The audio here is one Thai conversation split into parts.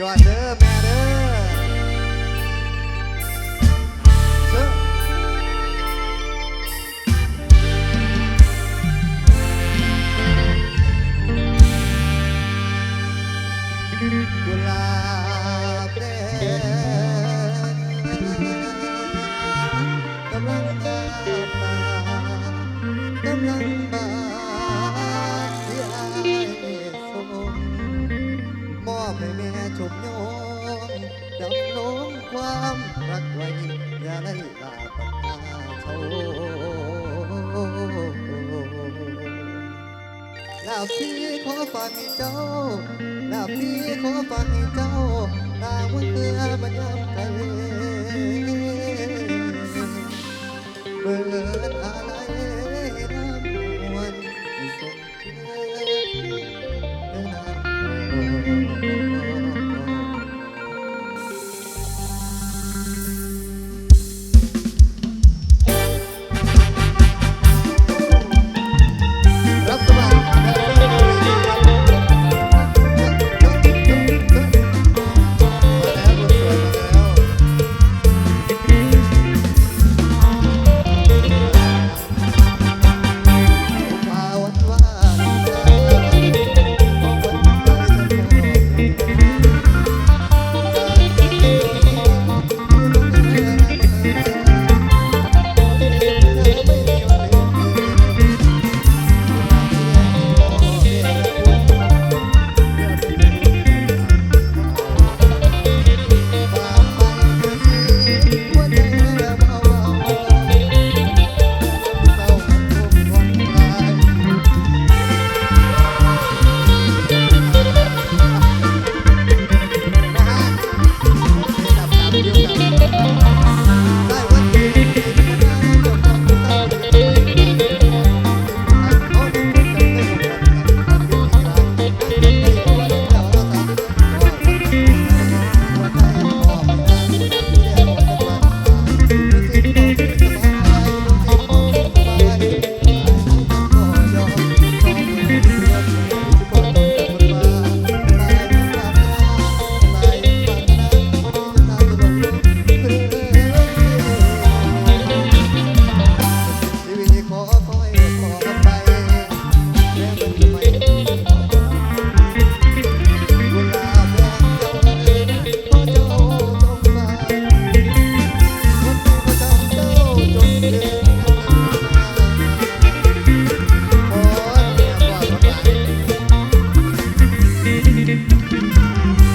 You got the matter. ให้แม่ชมโยมดำน้อมความรักไว้อย่าได้ลาปัาเท่าลาพี่ขอฟังเจ้าลาพี่ขอฟังเจ้าตาเมื่อมันยามไกล Música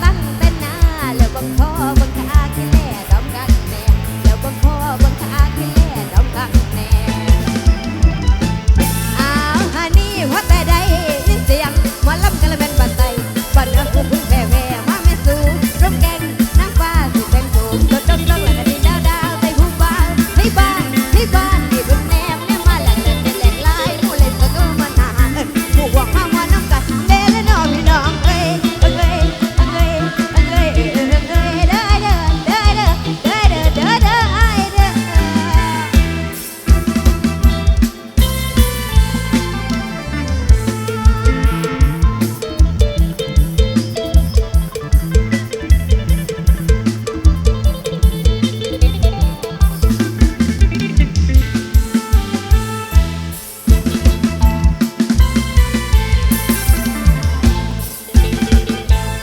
bác